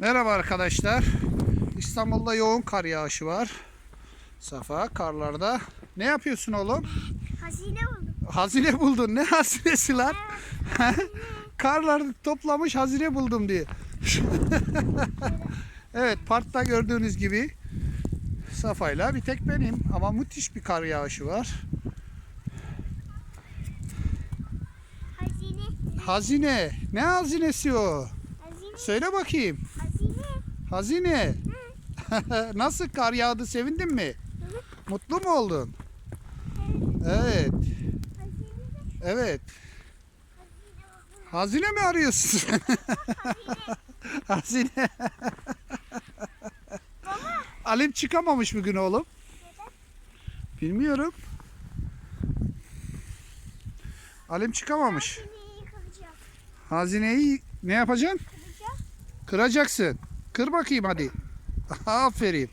Merhaba arkadaşlar. İstanbul'da yoğun kar yağışı var. Safa karlarda. Ne yapıyorsun oğlum? Hazine buldum. Hazine buldun. Ne hazinesi lan? Karları toplamış hazine buldum diye. evet parkta gördüğünüz gibi Safa'yla bir tek benim ama müthiş bir kar yağışı var. Hazine. Hazine. Ne hazinesi o? Hazine. Söyle bakayım. Hazine. Hazine. Nasıl kar yağdı sevindin mi? Mutlu mu oldun? Evet. Evet. Hazine mi arıyorsun? Hazine. Alim çıkamamış bugün oğlum. Bilmiyorum. Alim çıkamamış. Hazineyi ne yapacaksın? Kıracaksın. Kır bakayım hadi. Aferin.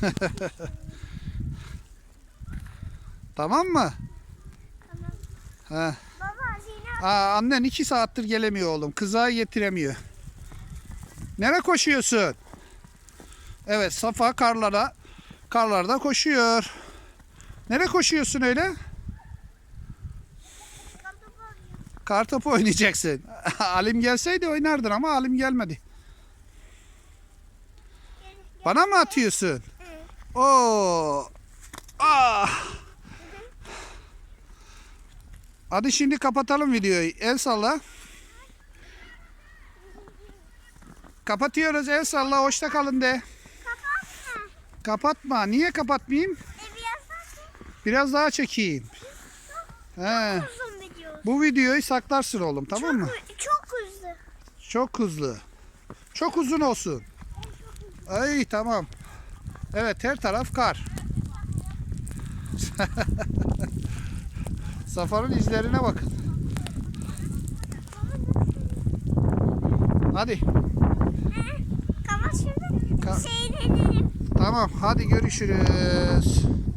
tamam mı? Tamam. Hazine. Aa, annen iki saattir gelemiyor oğlum. Kızağı getiremiyor. Nereye koşuyorsun? Evet Safa karlara karlarda koşuyor. Nereye koşuyorsun öyle? Kartopu oynayacaksın. Alim gelseydi oynardın ama Alim gelmedi. Gel, gel. Bana mı atıyorsun? Oo. Ah. Hadi şimdi kapatalım videoyu. El salla. Kapatıyoruz. El salla. Hoşça kalın de. Kapatma. Kapatma. Niye kapatmayayım? E biraz daha Biraz daha çekeyim. He. Bu videoyu saklarsın oğlum tamam mı? Çok, çok hızlı. Çok hızlı. Çok uzun olsun. Ay tamam. Evet her taraf kar. Safarın izlerine bakın. Hadi Kapat şimdi. Ka- tamam hadi görüşürüz.